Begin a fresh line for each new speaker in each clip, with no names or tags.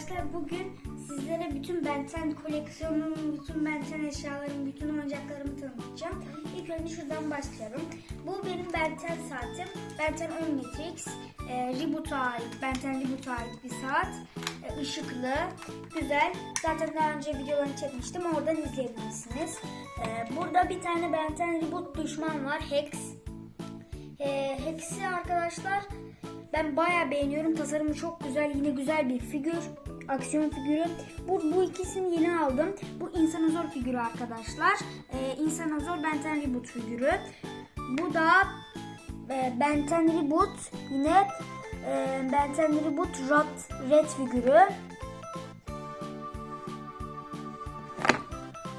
arkadaşlar bugün sizlere bütün Benten koleksiyonumun, bütün Benten eşyalarımı, bütün oyuncaklarımı tanıtacağım. İlk önce şuradan başlayalım. Bu benim Benten saatim. Benten Omnitrix. E, Reboot'a ait, Benten Reboot'a ait bir saat. E, ışıklı, güzel. Zaten daha önce videolarını çekmiştim. Oradan izleyebilirsiniz. E, burada bir tane Benten Reboot düşman var. Hex. E, Hex'i arkadaşlar ben bayağı beğeniyorum. Tasarımı çok güzel. Yine güzel bir figür. Aksiyon figürü. Bu, bu ikisini yeni aldım. Bu İnsanozor figürü arkadaşlar. Ee, İnsanozor Benten Reboot figürü. Bu da e, Benten Reboot. Yine e, Benten Reboot Red, Red figürü.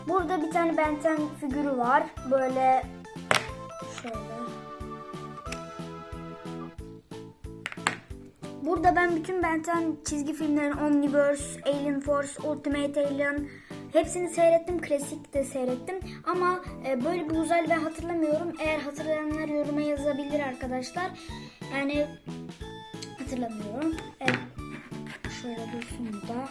Burada bir tane Benten figürü var. Böyle şöyle. Burada ben bütün Benten çizgi filmlerin Omniverse, Alien Force, Ultimate Alien hepsini seyrettim. Klasik de seyrettim. Ama e, böyle bir uzaylı ben hatırlamıyorum. Eğer hatırlayanlar yoruma yazabilir arkadaşlar. Yani hatırlamıyorum. Evet. Şöyle dursun bu da.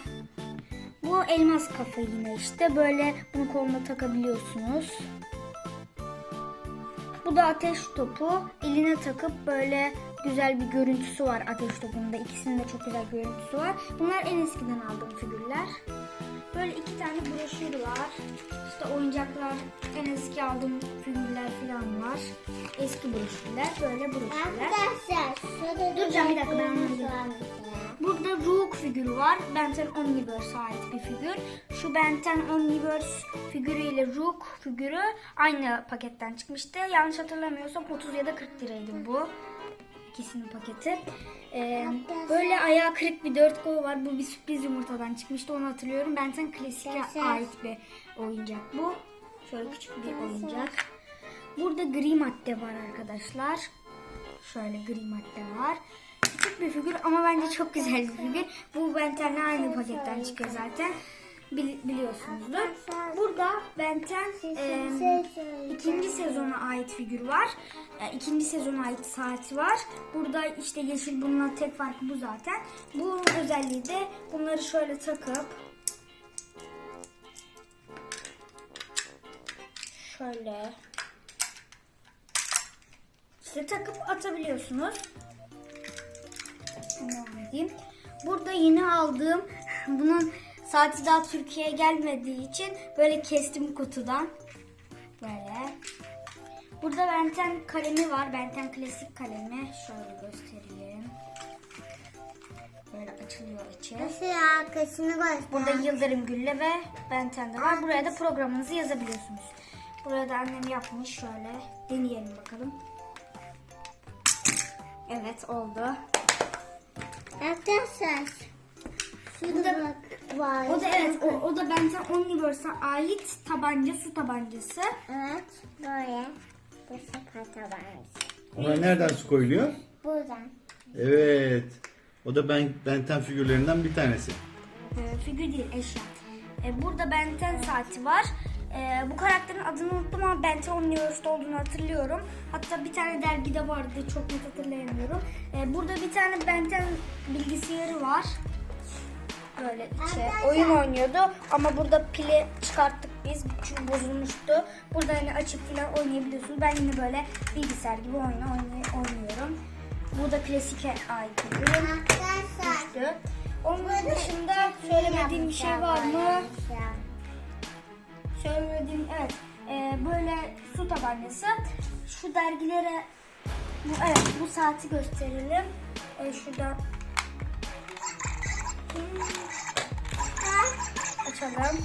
Bu elmas kafa yine işte. Böyle bunu koluna takabiliyorsunuz. Bu da ateş topu. Eline takıp böyle güzel bir görüntüsü var ateş topunda. İkisinin de çok güzel görüntüsü var. Bunlar en eskiden aldığım figürler. Böyle iki tane broşür var. İşte oyuncaklar, en eski aldığım figürler falan var. Eski broşürler, böyle broşürler.
Arkadaşlar
Duracağım bir dakika, ben
var mesela.
Burada Rook figürü var. Benten Omniverse ait bir figür. Şu Benten Omniverse figürüyle Rook figürü aynı paketten çıkmıştı. Yanlış hatırlamıyorsam 30 ya da 40 liraydı bu. İkisinin paketi. Ee, böyle ayağı kırık bir dört kolu var. Bu bir sürpriz yumurtadan çıkmıştı. Onu hatırlıyorum. Benten Klasik'e ait bir oyuncak bu. Şöyle küçük bir oyuncak. Burada gri madde var arkadaşlar. Şöyle gri madde var. Küçük bir figür ama bence çok güzel bir figür. Bu Benten'le aynı paketten çıkıyor zaten. Bili- biliyorsunuzdur. Burada Benten e, ikinci sezona ait figür var. E, ikinci sezona ait saati var. Burada işte yeşil bununla tek farkı bu zaten. Bu özelliği de bunları şöyle takıp şöyle işte takıp atabiliyorsunuz. Edeyim. Burada yeni aldığım bunun saati daha Türkiye'ye gelmediği için böyle kestim kutudan. Böyle. Burada Benten kalemi var. Benten klasik kalemi. Şöyle göstereyim. Böyle açılıyor içi.
Nasıl arkasını göster.
Burada Yıldırım Gülle ve Benten de var. Buraya da programınızı yazabiliyorsunuz. Buraya da annem yapmış. Şöyle deneyelim bakalım. Evet oldu.
Arkadaşlar şurada
da-
bak var.
O da evet o, o da Benten Omniverse'a ait tabanca su tabancası.
Evet böyle. Bu sefer tabancası.
Ona nereden su koyuluyor?
Buradan.
Evet. O da ben Benten figürlerinden bir tanesi.
Ee, figür değil eşya. Ee, burada Benten saati var. Ee, bu karakterin adını unuttum ama Benten Omniverse'da olduğunu hatırlıyorum. Hatta bir tane dergide vardı çok net hatırlayamıyorum. Ee, burada bir tane Benten bilgisayarı var. Böyle içe oyun oynuyordu ama burada pili çıkarttık biz çünkü bozulmuştu. Burada hani açıp falan oynayabiliyorsunuz. Ben yine böyle bilgisayar gibi oyun oynuyorum. Bu da klasike ait bir düştü. Onun dışında söylemediğim bir şey var mı? Söylemediğim evet. Ee, böyle su tabancası. Şu dergilere bu, evet bu saati gösterelim. Ee, şurada açalım.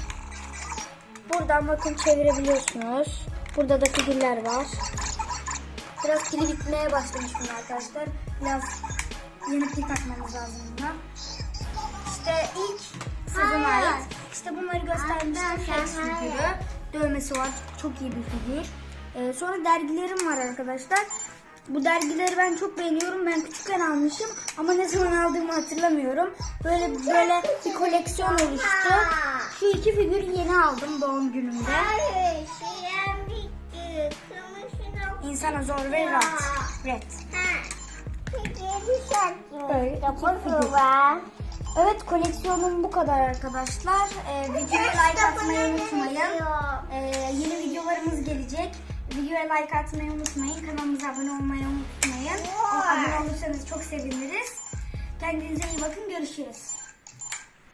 Buradan bakın çevirebiliyorsunuz. Burada da figürler var. Biraz pili bitmeye başlamış bunlar arkadaşlar. Biraz yeni pil takmamız lazım buna. İşte ilk sezona ait. İşte bunları göstermiştim.
Hayır.
figürü. Dövmesi var. Çok iyi bir figür. Ee, sonra dergilerim var arkadaşlar. Bu dergileri ben çok beğeniyorum. Ben küçükken almışım ama ne zaman aldığımı hatırlamıyorum. Böyle böyle bir koleksiyon oluştu. Şu iki figürü yeni aldım doğum günümde.
Hayır, şiren bitti. Kırmızı
İnsan Zor ve Rat. Red. Böyle iki figür. Evet koleksiyonum bu kadar arkadaşlar. Ee, videoya like atmayı unutmayın. Ee, yeni videolarımız gelecek. Videoya like atmayı unutmayın. Kanalımıza abone olmayı unutmayın. Abone olursanız çok seviniriz. Kendinize iyi bakın. Görüşürüz.